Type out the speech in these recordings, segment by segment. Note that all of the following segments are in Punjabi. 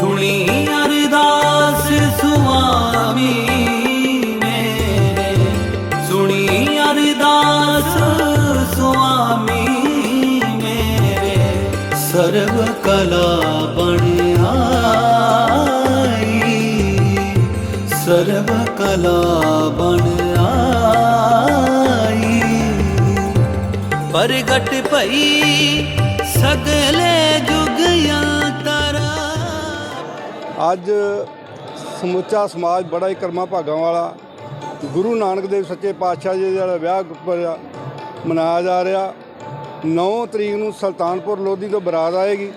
ਸੁਣੀ ਅਰਦਾਸ ਸੁਆਮੀ ਸੁਣੀ ਅਰਦਾਸ ਸੁਆਮੀ ਮੇਰੇ ਸਰਬ ਕਲਾ ਬਣਾਈ ਸਰਬ ਕਲਾ ਬਣਾਈ ਪ੍ਰਗਟ ਭਈ ਸਗਲੇ ਅੱਜ ਸਮੁੱਚਾ ਸਮਾਜ ਬੜਾ ਹੀ ਕਰਮਾ ਭਾਗਾਂ ਵਾਲਾ, ਗੁਰੂ ਨਾਨਕ ਦੇਵ ਸੱਚੇ ਪਾਤਸ਼ਾਹ ਜੀ ਦਾ ਵਿਆਹ ਗੁਰਪੁਰਬ ਮਨਾਇਆ ਜਾ ਰਿਹਾ। 9 ਤਰੀਕ ਨੂੰ ਸੁਲਤਾਨਪੁਰ ਲੋਧੀ ਤੋਂ ਬਰਾਤ ਆਏਗੀ।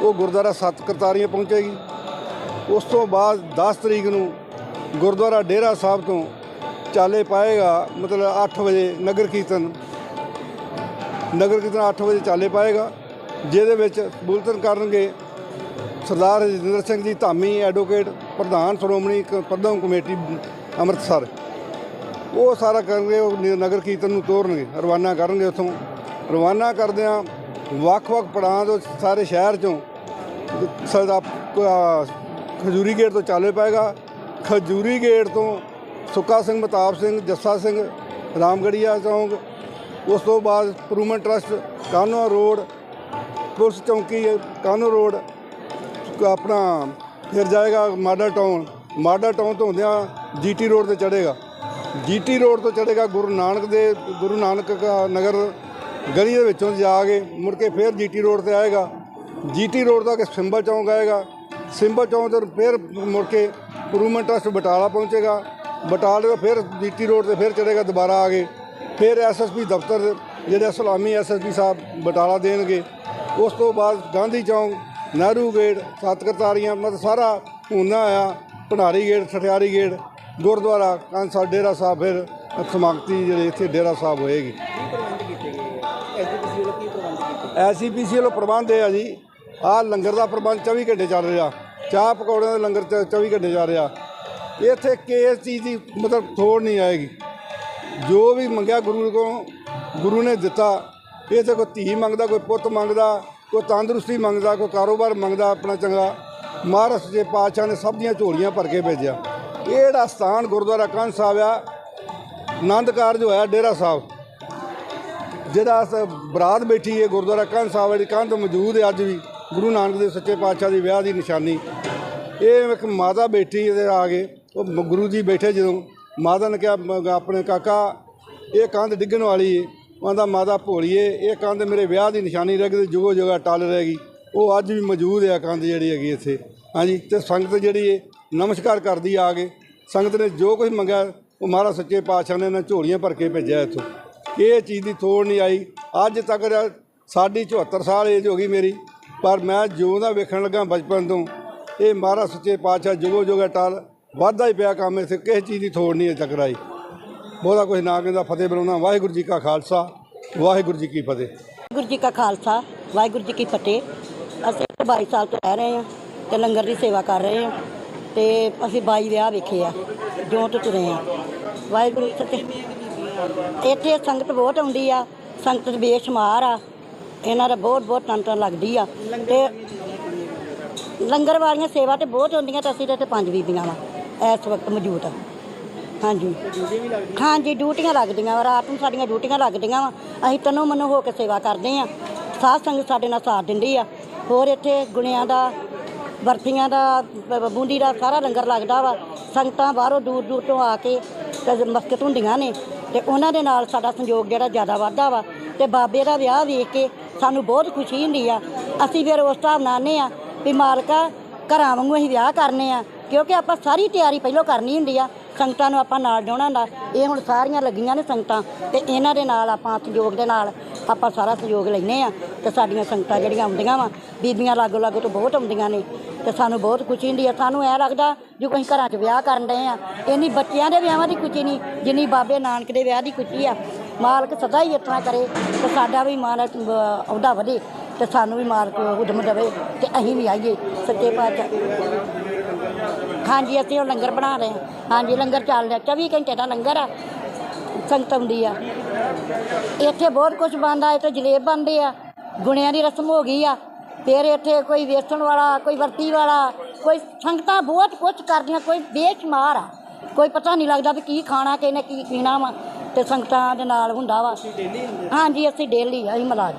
ਉਹ ਗੁਰਦੁਆਰਾ ਸੱਤ ਕਰਤਾਰੀਆਂ ਪਹੁੰਚੇਗੀ। ਉਸ ਤੋਂ ਬਾਅਦ 10 ਤਰੀਕ ਨੂੰ ਗੁਰਦੁਆਰਾ ਡੇਰਾ ਸਾਹਿਬ ਤੋਂ ਚਾਲੇ ਪਾਏਗਾ, ਮਤਲਬ 8 ਵਜੇ ਨਗਰ ਕੀਰਤਨ। ਨਗਰ ਕੀਰਤਨ 8 ਵਜੇ ਚਾਲੇ ਪਾਏਗਾ, ਜਿਹਦੇ ਵਿੱਚ ਬੁਲਤਨ ਕਰਨਗੇ ਸਰਦਾਰ ਰਜਿੰਦਰ ਸਿੰਘ ਜੀ ਧਾਮੀ ਐਡਵੋਕੇਟ, ਪ੍ਰਧਾਨ ਸ਼੍ਰੋਮਣੀ ਕ- ਪ੍ਰਬੰਧਕ ਕਮੇਟੀ ਅੰਮ੍ਰਿਤਸਰ। ਉਹ ਸਾਰਾ ਕਰਨਗੇ, ਉਹ ਨਗਰ ਕੀਰਤਨ ਨੂੰ ਤੋਰਨਗੇ, ਰਵਾਨਾ ਕਰਨਗੇ ਉੱਥੋਂ। ਰਵਾਨਾ ਕਰਦਿਆਂ ਵੱਖ-ਵੱਖ ਪੜਾਂ ਤੋਂ ਸਾਰੇ ਸ਼ਹਿਰ ਚੋਂ ਸਰਦਾ ਖਜੂਰੀ ਗੇਟ ਤੋਂ ਚਾਲੇ ਪਏਗਾ। ਖਜੂਰੀ ਗੇਟ ਤੋਂ ਸੁੱਕਾ ਸਿੰਘ, ਮਤਾਬ ਸਿੰਘ, ਜੱਸਾ ਸਿੰਘ, ਰਾਮਗੜੀਆ ਚੌਂਕ, ਉਸ ਤੋਂ ਬਾਅਦ ਪਰੂਮਨ ਟਰਸਟ ਕਾਨੋ ਰੋਡ, ਪੁਲਿਸ ਚੌਂਕੀ ਕਾਨੋ ਰੋਡ ਆਪਣਾ ਫਿਰ ਜਾਏਗਾ ਮਾਡਲ ਟਾਊਨ ਮਾਡਲ ਟਾਊਨ ਤੋਂ ਹੁੰਦਿਆਂ ਜੀਟੀ ਰੋਡ ਤੇ ਚੜੇਗਾ ਜੀਟੀ ਰੋਡ ਤੋਂ ਚੜੇਗਾ ਗੁਰੂ ਨਾਨਕ ਦੇ, ਗੁਰੂ ਨਾਨਕ ਨਗਰ ਗਲੀ ਦੇ ਵਿੱਚੋਂ ਜਾ ਕੇ ਮੁੜ ਕੇ ਫਿਰ ਜੀਟੀ ਰੋਡ ਤੇ ਆਏਗਾ। ਜੀਟੀ ਰੋਡ ਤੋਂ ਆ ਸਿੰਬਲ ਚੌਂਕ ਆਏਗਾ। ਸਿੰਬਲ ਚੌਂਕ ਤੋਂ ਫਿਰ ਮੁੜ ਕੇ ਪਰੂਮਨ ਟਰਸਟ ਬਟਾਲਾ ਪਹੁੰਚੇਗਾ। ਬਟਾਲੇ ਤੋਂ ਫਿਰ ਜੀਟੀ ਰੋਡ ਤੇ ਫਿਰ ਚੜੇਗਾ ਦੁਬਾਰਾ ਆ ਕੇ। ਫਿਰ ਐਸਐਸਪੀ ਦਫ਼ਤਰ, ਜਿਹੜੇ ਸਲਾਮੀ ਐਸਐਸਪੀ ਸਾਹਿਬ ਬਟਾਲਾ ਦੇਣਗੇ। ਉਸ ਤੋਂ ਬਾਅਦ ਗਾਂਧੀ ਚੌਂਕ ਨਹਿਰੂ ਗੇਟ ਸੱਤ ਕਰਤਾਰੀਆਂ ਮਤਲਬ ਸਾਰਾ ਹੁੰਨਾ ਆ ਭੰਡਾਰੀ ਗੇਟ ਸਠਿਆਰੀ ਗੇਟ, ਗੁਰਦੁਆਰਾ ਕਾਂਸਾ ਡੇਰਾ ਸਾਹਿਬ, ਫਿਰ ਸਮਾਗਤੀ ਜਿਹੜੇ ਇੱਥੇ ਡੇਰਾ ਸਾਹਿਬ ਹੋਏਗੀ। ਐਸਜੀਪੀਸੀ ਵੱਲੋਂ ਪ੍ਰਬੰਧ ਇਹ ਆ ਜੀ, ਆਹ ਲੰਗਰ ਦਾ ਪ੍ਰਬੰਧ 24 ਘੰਟੇ ਚੱਲ ਰਿਹਾ। ਚਾਹ ਪਕੌੜਿਆਂ ਦਾ ਲੰਗਰ ਚ- 24 ਘੰਟੇ ਚੱਲ ਰਿਹਾ। ਇੱਥੇ ਕਿਸ ਚੀਜ਼ ਦੀ ਮਤਲਬ ਥੋੜ ਨਹੀਂ ਆਏਗੀ। ਜੋ ਵੀ ਮੰਗਿਆ ਗੁਰੂ ਕੋਲੋਂ, ਗੁਰੂ ਨੇ ਦਿੱਤਾ, ਇਹ ਤੇ ਕੋਈ ਧੀ ਮੰਗਦਾ, ਕੋਈ ਪੁੱਤ ਮੰਗਦਾ ਕੋਈ ਤੰਦਰੁਸਤੀ ਮੰਗਦਾ, ਕੋਈ ਕਾਰੋਬਾਰ ਮੰਗਦਾ ਆਪਣਾ ਚੰਗਾ ਮਹਾਰਾਜ ਦੇ ਪਾਤਸ਼ਾਹ ਨੇ ਸਭ ਦੀਆਂ ਝੋਲੀਆਂ ਭਰ ਕੇ ਭੇਜਿਆ। ਇਹ ਜਿਹੜਾ ਸਥਾਨ ਗੁਰਦੁਆਰਾ ਕੰਨ ਸਾਹਿਬ ਆ, ਆਨੰਦ ਕਾਰਜ ਹੋਇਆ ਡੇਰਾ ਸਾਹਿਬ। ਜਿਹੜਾ ਅਸ ਬਰਾਤ ਬੈਠੀ ਹੈ ਗੁਰਦੁਆਰਾ ਕੰਨ ਸਾਹਿਬ ਦੀ ਕੰਧ ਮੌਜੂਦ ਹੈ ਅੱਜ ਵੀ, ਗੁਰੂ ਨਾਨਕ ਦੇਵ ਸੱਚੇ ਪਾਤਸ਼ਾਹ ਦੀ ਵਿਆਹ ਦੀ ਨਿਸ਼ਾਨੀ। ਇਹ ਇੱਕ ਮਾਤਾ ਬੈਠੀ ਇਹਦੇ ਆ ਗਏ ਉਹ ਗੁਰੂ ਜੀ ਬੈਠੇ ਜਦੋਂ। ਮਾਤਾ ਨੇ ਕਿਹਾ ਆਪਣੇ ਕਾਕਾ, ਇਹ ਕੰਧ ਡਿੱਗਣ ਵਾਲੀ ਹੈ ਉਹਦਾ ਮਾਤਾ ਭੋਲੀਏ, ਇਹ ਕੰਧ ਮੇਰੇ ਵਿਆਹ ਦੀ ਨਿਸ਼ਾਨੀ ਰਹਿ ਗਈ ਜੁਗੋ ਜੁਗਾ ਟਲ ਗਈ। ਉਹ ਅੱਜ ਵੀ ਮੌਜੂਦ ਹੈ ਕੰਧ ਜਿਹੜੀ ਹੈਗੀ ਇੱਥੇ। ਹਾਂਜੀ, ਤੇ ਸੰਗਤ ਜਿਹੜੀ ਹੈ ਨਮਸਕਾਰ ਕਰਦੀ ਆ ਕੇ। ਸੰਗਤ ਨੇ ਜੋ ਕੁਝ ਮੰਗਿਆ, ਉਹ ਮਹਾਰਾਜ ਸੱਚੇ ਪਾਤਸ਼ਾਹ ਨੇ ਇਹਨਾਂ ਝੋਲੀਆਂ ਭਰ ਕੇ ਭੇਜਿਆ ਇੱਥੋਂ। ਇਹ ਚੀਜ਼ ਦੀ ਥੋੜ ਨਹੀਂ ਆਈ। ਅੱਜ ਤੱਕ ਰ- ਸਾਡੀ 74 ਸਾਲ ਏਜ ਹੋ ਗਈ ਮੇਰੀ, ਪਰ ਮੈਂ ਜਿਉਂ ਦਾ ਵੇਖਣ ਲੱਗਾ ਬਚਪਨ ਤੋਂ, ਇਹ ਮਹਾਰਾਜ ਸੱਚੇ ਪਾਤਸ਼ਾਹ ਜੁਗੋ ਜੁਗਾ ਟਲ, ਵੱਧਦਾ ਹੀ ਪਿਆ ਕੰਮ ਇੱਥੇ, ਕਿਸੇ ਚੀਜ਼ ਦੀ ਥੋੜ ਨਹੀਂ ਅਜੇ ਤੱਕ ਆਈ। ਬਹੁਤਾ ਕੁਝ ਨਾ ਕਹਿੰਦਾ, ਫਤਿਹ ਬਣਾਉਣਾ ਵਾਹਿਗੁਰੂ ਜੀ ਕਾ ਖਾਲਸਾ, ਵਾਹਿਗੁਰੂ ਜੀ ਕੀ ਫਤਿਹ। ਵਾਹਿਗੁਰੂ ਜੀ ਕਾ ਖਾਲਸਾ, ਵਾਹਿਗੁਰੂ ਜੀ ਕੀ ਫਤਿਹ। ਅਸੀਂ ਇੱਥੇ 22 ਸਾਲ ਤੋਂ ਰਹਿ ਰਹੇ ਹਾਂ ਤੇ ਲੰਗਰ ਦੀ ਸੇਵਾ ਕਰ ਰਹੇ ਹਾਂ ਤੇ ਅਸੀਂ 22 ਵਿਆਹ ਵੇਖੇ ਆ ਜਿਉਂ ਤੋਂ ਤੁਰੇ ਆ ਵਾਹਿਗੁਰੂ ਸੱਚੇ ਇੱਥੇ ਸੰਗਤ ਬਹੁਤ ਆਉਂਦੀ ਆ, ਸੰਗਤ ਬੇਸ਼ੁਮਾਰ ਆ, ਇਹਨਾਂ ਦਾ ਬਹੁਤ ਬਹੁਤ ਤੰਤਰ ਲੱਗਦੀ ਆ। ਤੇ ਲੰਗਰ ਵਾਲੀਆਂ ਸੇਵਾ ਤੇ ਬਹੁਤ ਹੁੰਦੀਆਂ ਤਾਂ ਅਸੀਂ ਤੇ ਇੱਥੇ ਪੰਜ ਬੀਬੀਆਂ ਵਾ, ਇਸ ਵਕਤ ਮੌਜੂਦ ਆ। ਹਾਂਜੀ। ਹਾਂਜੀ, ਡਿਊਟੀਆਂ ਲੱਗਦੀਆਂ ਵਾ, ਰਾਤ ਨੂੰ ਸਾਡੀਆਂ ਡਿਊਟੀਆਂ ਲੱਗਦੀਆਂ ਵਾ। ਅਸੀਂ ਤਨੋ ਮਨੋ ਹੋ ਕੇ ਸੇਵਾ ਕਰਦੇ ਆ। ਸਾਧ ਸੰਗਤ ਸਾਡੇ ਨਾਲ ਸਾਥ ਦਿੰਦੀ ਆ। ਹੋਰ ਇੱਥੇ ਗੁਣਿਆਂ ਦਾ, ਵਰਤੀਆਂ ਦਾ, ਬ- ਬੂੰਦੀ ਦਾ ਸਾਰਾ ਲੰਗਰ ਲੱਗਦਾ ਵਾ। ਸੰਗਤਾਂ ਬਾਹਰੋਂ ਦੂਰ ਦੂਰ ਤੋਂ ਆ ਕੇ ਤੇ ਮਸਕਤ ਹੁੰਦੀਆਂ ਨੇ। ਤੇ ਉਹਨਾਂ ਦੇ ਨਾਲ ਸਾਡਾ ਸੰਯੋਗ ਜਿਹੜਾ ਜ਼ਿਆਦਾ ਵੱਧਦਾ ਵਾ। ਤੇ ਬਾਬੇ ਦਾ ਵਿਆਹ ਵੇਖ ਕੇ ਸਾਨੂੰ ਬਹੁਤ ਖੁਸ਼ੀ ਹੁੰਦੀ ਆ। ਅਸੀਂ ਫਿਰ ਉਸ ਹਿਸਾਬ ਨਾਲ ਆਨੇ ਆ ਵੀ ਮਾਲਕਾ, ਘਰਾਂ ਵਾਂਗੂ ਅਸੀਂ ਵਿਆਹ ਕਰਨੇ ਆ। ਕਿਉਂਕਿ ਆਪਾਂ ਸਾਰੀ ਤਿਆਰੀ ਪਹਿਲਾਂ ਕਰਨੀ ਹੁੰਦੀ ਆ। ਸੰਗਤਾਂ ਨੂੰ ਆਪਾਂ ਨਾਲ ਜਾਣਾ ਹੁੰਦਾ। ਇਹ ਹੁਣ ਸਾਰੀਆਂ ਲੱਗੀਆਂ ਨੇ ਸੰਗਤਾਂ ਤੇ ਇਹਨਾਂ ਦੇ ਨਾਲ ਆਪਾਂ ਸਹਿਯੋਗ ਦੇ ਨਾਲ ਆਪਾਂ ਸਾਰਾ ਸਹਿਯੋਗ ਲੈਨੇ ਆ ਤੇ ਸਾਡੀਆਂ ਸੰਗਤਾਂ ਜਿਹੜੀਆਂ ਆਉਂਦੀਆਂ ਵਾ, ਬੀਬੀਆਂ ਲਾਗੋ ਲਾਗੋ ਤੋਂ ਬਹੁਤ ਆਉਂਦੀਆਂ ਨੇ ਤੇ ਸਾਨੂੰ ਬਹੁਤ ਖੁਸ਼ੀ ਹੁੰਦੀ ਆ। ਸਾਨੂੰ ਐ ਲੱਗਦਾ ਜੋ ਅਸੀਂ ਘਰਾਂ 'ਚ ਵਿਆਹ ਕਰਨ ਡਏ ਆ, ਇੰਨੀ ਬੱਚਿਆਂ ਦੇ ਵਿਆਹਾਂ ਦੀ ਖੁਸ਼ੀ ਨਹੀਂ, ਜਿੰਨੀ ਬਾਬੇ ਨਾਨਕ ਦੇ ਵਿਆਹ ਦੀ ਖੁਸ਼ੀ ਆ। ਮਾਲਕ ਸਦਾ ਹੀ ਇਤਨਾ ਕਰੇ ਤੇ ਸਾਡਾ ਵੀ ਮਾਲਕ ਅਹੁਦਾ ਵਧੇ ਤੇ ਸਾਨੂੰ ਵੀ ਮਾਲਕ ਉਦਮ ਦੇਵੇ ਤੇ ਅਸੀਂ ਵੀ ਆਈਏ। ਸੱਚੇ ਪਾਤਸ਼ਾਹ। ਹਾਂਜੀ ਅਸੀਂ ਉਹ ਲੰਗਰ ਬਣਾ ਰਹੇ ਹਾਂ। ਹਾਂਜੀ ਲੰਗਰ ਚੱਲ ਰਿਹਾ। 24 ਘੰਟੇ ਦਾ ਲੰਗਰ ਆ। ਸੰਗਤ ਆਉਂਦੀ ਆ। ਇੱਥੇ ਬਹੁਤ ਕੁਝ ਬਣਦਾ ਇੱਥੇ ਜਲੇਬ ਬਣਦੇ ਆ। ਗੁਣਿਆਂ ਦੀ ਰਸਮ ਹੋ ਗਈ ਆ। ਫਿਰ ਇੱਥੇ ਕੋਈ ਵੇਚਣ ਵਾਲਾ ਕੋਈ ਵਰਤੀ ਵਾਲਾ ਕੋਈ ਸੰਗਤਾਂ ਬਹੁਤ ਕੁਝ ਕਰਦੀਆਂ ਕੋਈ ਬੇਸ਼ੁਮਾਰ ਆ। ਕੋਈ ਪਤਾ ਨਹੀਂ ਲੱਗਦਾ ਵੀ ਕੀ ਖਾਣਾ ਕਿਹਨੇ ਕੀ ਪੀਣਾ ਵਾ। ਤੇ ਸੰਗਤਾਂ ਦੇ ਨਾਲ ਹੁੰਦਾ ਵਾ। ਹਾਂਜੀ ਅਸੀਂ ਡੇਲੀ ਅਸੀਂ ਮਲਾਜ